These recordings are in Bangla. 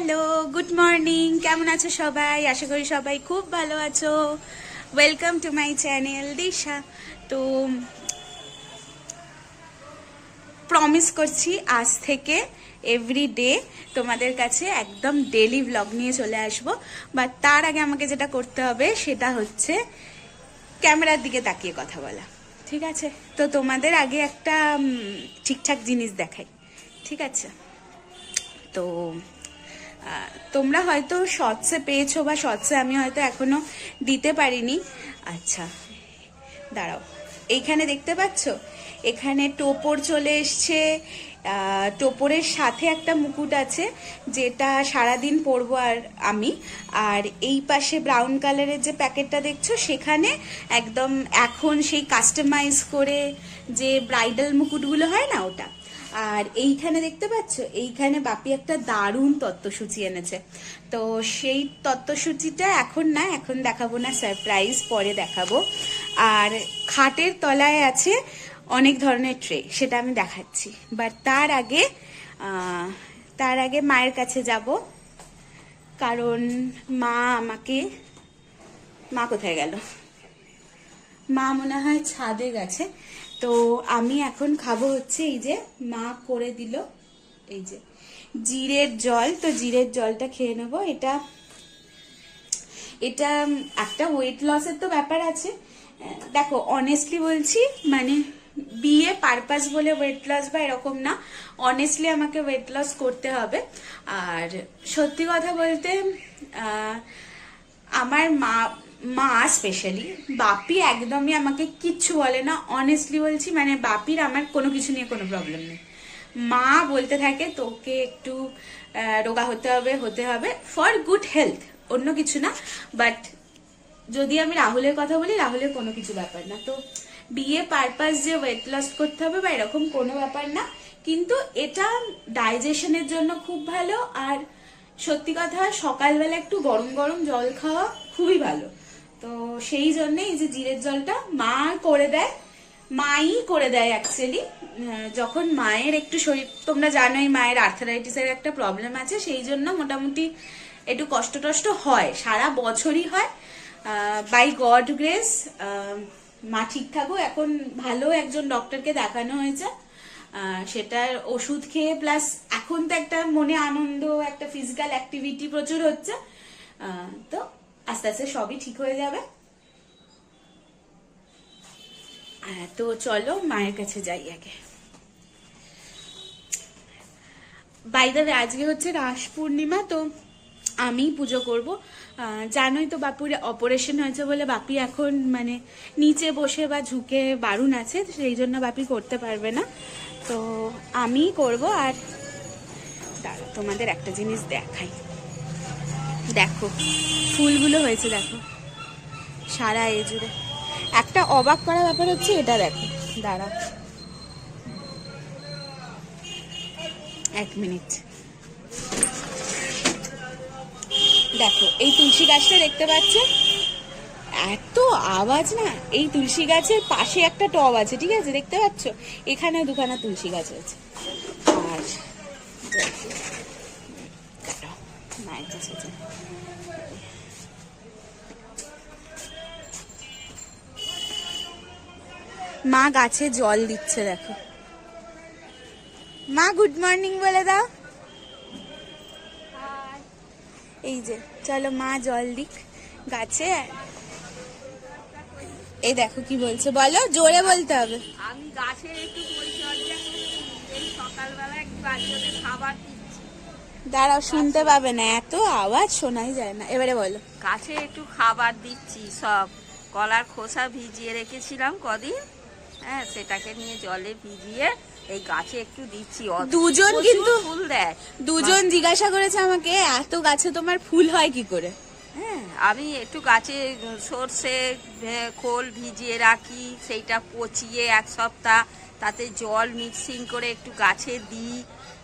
Hello, good morning. কেমন আছো সবাই? আশা করি সবাই খুব ভালো আছো। Welcome to my channel Disha. তো প্রমিস করছি আজ থেকে এভরি ডে তোমাদের কাছে একদম ডেলি ব্লগ নিয়ে চলে আসব। বা তার আগে আমাকে যেটা করতে হবে, সেটা হচ্ছে ক্যামেরার দিকে তাকিয়ে কথা বলা। ঠিক আছে? তো তোমাদের আগে একটা ঠিকঠাক জিনিস দেখাই। ঠিক আছে? তো তোমরা হয়তো শর্টসে পেয়েছ বা শর্টসে আমি হয়তো এখনও দিতে পারিনি। আচ্ছা দাঁড়াও। এইখানে দেখতে পাচ্ছ? এখানে টোপর চলে এসছে। টোপরের সাথে একটা মুকুট আছে, যেটা সারাদিন পরবো আর আমি। আর এই পাশে ব্রাউন কালারের যে প্যাকেটটা দেখছ, সেখানে একদম এখন সেই কাস্টমাইজ করে যে ব্রাইডাল মুকুটগুলো হয় না ওটা আর এইখানে দেখতে পাচ্ছ? এইখানে বাপি একটা দারুণ তত্ত্বসূচি এনেছে। তো সেই তত্ত্বসূচিটা এখন না, এখন দেখাবো না সারপ্রাইজ পরে দেখাবো। আর খাটের তলায় আছে অনেক ধরনের ট্রে সেটা আমি দেখাচ্ছি। বাট তার আগে তার আগে মায়ের কাছে যাব। কারণ মা আমাকে, মা কোথায় গেল? মা মনে হয় ছাদে গেছে। তো আমি এখন খাব হচ্ছে এই যে মা করে দিল, এই যে জিরের জল। তো জিরের জলটা খেয়ে নেব। এটা এটা একটা ওয়েট লসের তো ব্যাপার আছে। দেখো অনেস্টলি বলছি মানে বিয়ে পারপাস বলে ওয়েট লস বা এরকম না অনেস্টলি আমাকে ওয়েট লস করতে হবে। আর সত্যি কথা বলতে আমার মা মা স্পেশালি বাপি একদমই আমাকে কিচ্ছু বলে না অনেস্টলি বলছি মানে বাপির আমার কোনো কিছু নিয়ে কোনো প্রবলেম নেই। মা বলতে থাকে, তোকে একটু রোগা হতে হবে হতে হবে ফর গুড হেলথ অন্য কিছু না বাট যদি আমি রাহুলের কথা বলি, রাহুলের কোনো কিছু ব্যাপার না। তো বিয়ে পারপাস যে ওয়েট লস করতে হবে বা এরকম কোনো ব্যাপার না, কিন্তু এটা ডাইজেশনের জন্য খুব ভালো, আর সত্যি কথা, সকালবেলা একটু গরম গরম জল খাওয়া খুবই ভালো। তো সেই জন্য এই যে জিরের জলটা মা করে দেয়, মাই করে দেয় অ্যাকচুয়ালি যখন মায়ের একটু শরীর, তোমরা জানোই মায়ের আর্থারাইটিসের একটা প্রবলেম আছে, সেই জন্য মোটামুটি একটু কষ্ট টষ্ট হয়, সারা বছরই হয়। বাই গড গ্রেস মা ঠিক থাকো এখন ভালো একজন ডক্টরকে দেখানো হয়েছে। সেটার ওষুধ খেয়ে প্লাস এখন তো একটা মনে আনন্দ, একটা ফিজিক্যাল অ্যাক্টিভিটি প্রচুর হচ্ছে। তো আস্তে আস্তে সবই ঠিক হয়ে যাবে। তো চলো মায়ের কাছে যাই আগে। বাইদারে আজকে হচ্ছে রাস পূর্ণিমা, তো আমি পুজো করব। জানোই তো বাপুর অপারেশন হয়েছে বলে বাপি এখন মানে নিচে বসে বা ঝুঁকে বারুন আছে, সেই জন্য বাপি করতে পারবে না। তো আমি করব আর দাঁড়া তোমাদের একটা জিনিস দেখাই। দেখো, ফুলগুলো হয়েছে, দেখো। সারা এ জুড়ে। একটা অবাক করা ব্যাপার হচ্ছে, এটা দেখো। দাঁড়া। এক মিনিট। দেখো, এই তুলসী গাছটা দেখতে পাচ্ছ? এত আওয়াজ না? এই তুলসী গাছের পাশে একটা টব আছে, ঠিক আছে? দেখতে পাচ্ছ? এখানেও দুখানা তুলসী গাছ আছে। আর মা গাছে জল দিচ্ছে, দেখো। মা গুড মর্নিং বলে দাও। এই যে, চলো মা জল দিক গাছে। এই দেখো কি বলছে, বলো, জোরে বলতে হবে। আমি গাছে একটু পরিচর্যা এই সকালবেলা একটু খাবার দাঁড়াও শুনতে পাবে না এত আওয়াজ শোনাই যায় না। এবারে বলো। কাছে একটু খাবার দিচ্ছি সব কলার খোসা ভিজিয়ে রেখেছিলাম কদিন। হ্যাঁ সেটাকে নিয়ে জলে ভিজিয়ে এই গাছে একটু দিচ্ছি। দুজন কিন্তু- ফুল দেয়। দুজন জিজ্ঞাসা করেছে আমাকে এত গাছে তোমার ফুল হয় কি করে? হ্যাঁ আমি একটু গাছে সর্ষে খোল ভিজিয়ে রাখি, সেইটা পচিয়ে এক সপ্তাহ, তাতে জল মিক্সিং করে একটু গাছে দিই।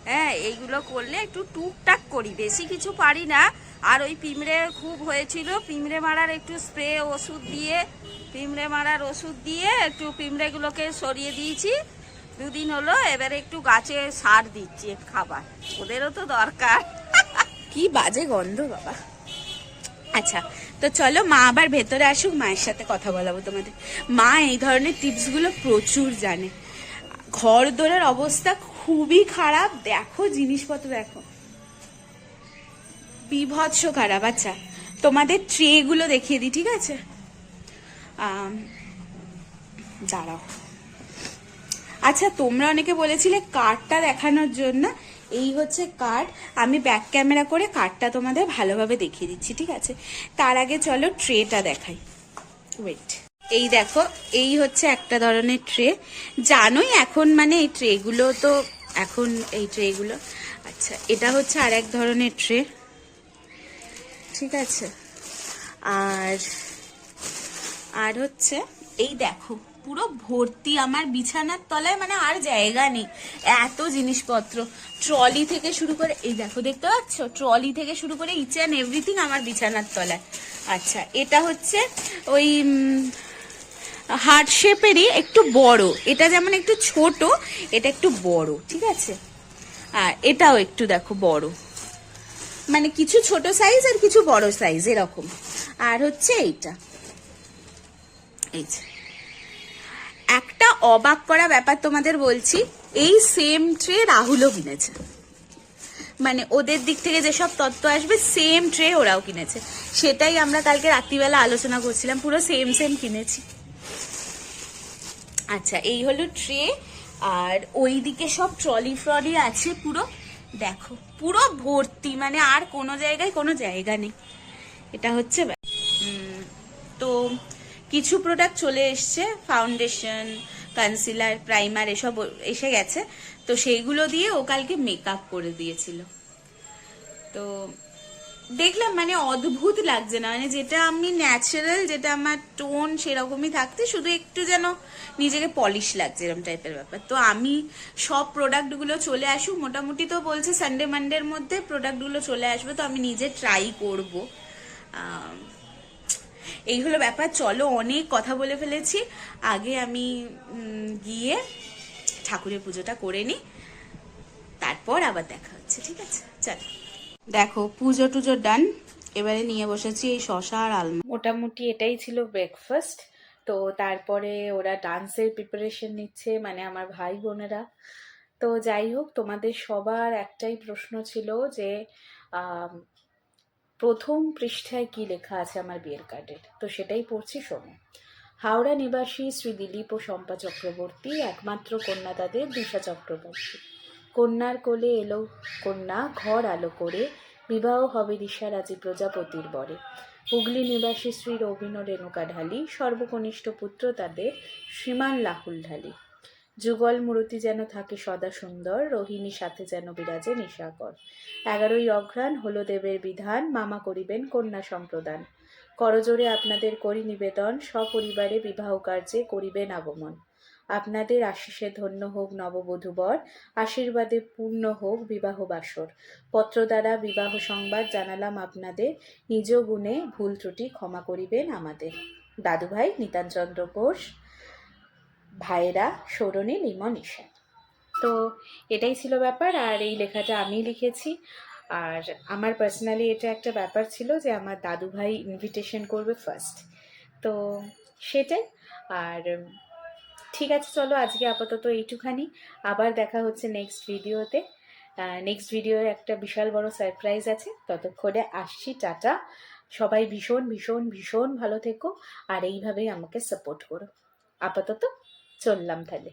হ্যাঁ এইগুলো করলে একটু টুকটাক করি, বেশি কিছু পারি না। আর ওই পিমড়ে খুব হয়েছিল, পিমড়ে মারার একটু স্প্রে ওষুধ দিয়ে, পিমড়ে মারার ওষুধ দিয়ে একটু পিমড়েগুলোকে সরিয়ে দিয়েছি। দুদিন হলো, এবারে একটু গাছে সার দিচ্ছি খাবার, ওদেরও তো দরকার। কি বাজে গন্ধ, বাবা। আচ্ছা তো চলো মা আবার ভেতরে আসুক, মায়ের সাথে কথা বলাবো তোমাদের। মা এই ধরনের টিপসগুলো প্রচুর জানে। ঘর দোরের অবস্থা খুবই খারাপ, দেখো জিনিসপত্র দেখো। বিভৎস খারাপ আচ্ছা তোমাদের ট্রেগুলো দেখিয়ে দিই, ঠিক আছে? দাঁড়াও। আচ্ছা তোমরা অনেকে বলেছিলে কার্ডটা দেখানোর জন্য। এই হচ্ছে কার্ড। আমি ব্যাক ক্যামেরা করে কার্ডটা তোমাদের ভালোভাবে দেখিয়ে দিচ্ছি, ঠিক আছে? তার আগে চলো ট্রেটা দেখাই। ওয়েট এই দেখো, এই হচ্ছে একটা ধরনের ট্রে। জানোই এখন মানে এই ট্রেগুলো তো এখন এই ট্রেগুলো। আচ্ছা এটা হচ্ছে আর এক ধরনের ট্রে। ঠিক আছে? আর আর হচ্ছে, এই দেখো। পুরো ভর্তি। আমার বিছানার তলায় মানে আর জায়গা নেই। এত জিনিসপত্র। ট্রলি থেকে শুরু করে, এই দেখো দেখতে পাচ্ছ? ট্রলি থেকে শুরু করে ইচ অ্যান্ড এভরিথিং আমার বিছানার তলায়। আচ্ছা এটা হচ্ছে ওই হার্ট শেপেরই একটু বড়। এটা যেমন একটু ছোট, এটা একটু বড়, ঠিক আছে? আর এটাও একটু দেখো বড়। মানে কিছু ছোট সাইজ আর কিছু বড় সাইজ এরকম। আর হচ্ছে এইটা। এই যে। অবাক করা ব্যাপার তোমাদের বলছি, এই সেম ট্রে রাহুলও কিনেছে। মানে ওদের দিক থেকে যেসব তত্ত্ব আসবে সেম ট্রে ওরাও কিনেছে। সেটাই আমরা কালকে রাত্রিবেলা আলোচনা করছিলাম, পুরো সেম সেম কিনেছি। আচ্ছা এই হলো ট্রে আর ওই দিকে সব ট্রলি ফ্রলি আছে পুরো। দেখো, পুরো ভর্তি মানে আর কোনো জায়গায় কোনো জায়গা নেই। এটা হচ্ছে তো কিছু প্রোডাক্ট চলে এসছে ফাউন্ডেশন কনসিলার প্রাইমার এসব এসে গেছে। তো সেইগুলো দিয়ে ও কালকে মেকআপ করে দিয়েছিল। তো দেখলাম মানে অদ্ভুত লাগছে না। মানে যেটা আমি ন্যাচারাল যেটা আমার টোন সেরকমই থাকতে, শুধু একটু যেন নিজেকে পলিশ লাগছে এরকম টাইপের ব্যাপার। তো আমি সব প্রোডাক্টগুলো চলে আসুক, মোটামুটি তো বলছে সানডে মানডের মধ্যে প্রোডাক্টগুলো চলে আসবে, তো আমি নিজে ট্রাই করব। এই হলো ব্যাপার। চলো, অনেক কথা বলে ফেলেছি। আগে আমি গিয়ে ঠাকুরের পুজোটা করে নিই। তারপর আবার দেখা হচ্ছে, ঠিক আছে? চলো। দেখো, পুজো টুজো ডান এবারে নিয়ে বসেছি এই শশা আর আলমা। মোটামুটি এটাই ছিল ব্রেকফাস্ট তো তারপরে ওরা ডান্সের প্রিপারেশন নিচ্ছে মানে আমার ভাই বোনেরা। তো যাই হোক, তোমাদের সবার একটাই প্রশ্ন ছিল যে প্রথম পৃষ্ঠায় কি লেখা আছে আমার বিয়ের কার্ডের? তো সেটাই পড়ছি, শোনো। হাওড়া নিবাসী শ্রী দিলীপ ও শম্পা চক্রবর্তী, একমাত্র কন্যা তাদের, দিশা চক্রবর্তী। কন্যার কোলে এলো, কন্যা ঘর আলো করে, বিবাহ হবে দিশারাজি প্রজাপতির বরে। হুগলি নিবাসী শ্রী রবীন্দ্র রেণুকা ঢালি, সর্বকনিষ্ঠ পুত্র তাদের, শ্রীমান লাহুল ঢালি। যুগল মূর্তি যেন থাকে সদা সুন্দর, রোহিণী সাথে যেন বিরাজে নিশাকর। এগারোই অঘ্রাণ হলো দেবের বিধান, মামা করিবেন কন্যা সম্প্রদান। করজোরে আপনাদের করি নিবেদন, সপরিবারে বিবাহ কার্যে করিবেন আগমন। আপনাদের আশিসে ধন্য হোক নববধূবর, আশীর্বাদে পূর্ণ হোক বিবাহ বাসর। পত্র দ্বারা বিবাহ সংবাদ জানালাম আপনাদের, নিজ গুণে ভুল ত্রুটি ক্ষমা করিবেন আমাদের। দাদুভাই নিতানচন্দ্র ঘোষ। ভাইরা, সরণে, লিমন ঈশান তো এটাই ছিল ব্যাপার, আর এই লেখাটা আমি লিখেছি। আর আমার পার্সোনালি এটা একটা ব্যাপার ছিল যে আমার দাদু ভাই ইনভিটেশন করবে ফার্স্ট তো সেটাই, আর ঠিক আছে, চলো আজকে আপাতত এইটুখানি। আবার দেখা হচ্ছে নেক্সট ভিডিওতে নেক্সট ভিডিওর একটা বিশাল বড় সারপ্রাইজ আছে। ততক্ষণে আসছি, টাটা। সবাই ভীষণ ভীষণ ভীষণ ভালো থেকো, আর এইভাবেই আমাকে সাপোর্ট করো। আপাতত চললাম তাহলে।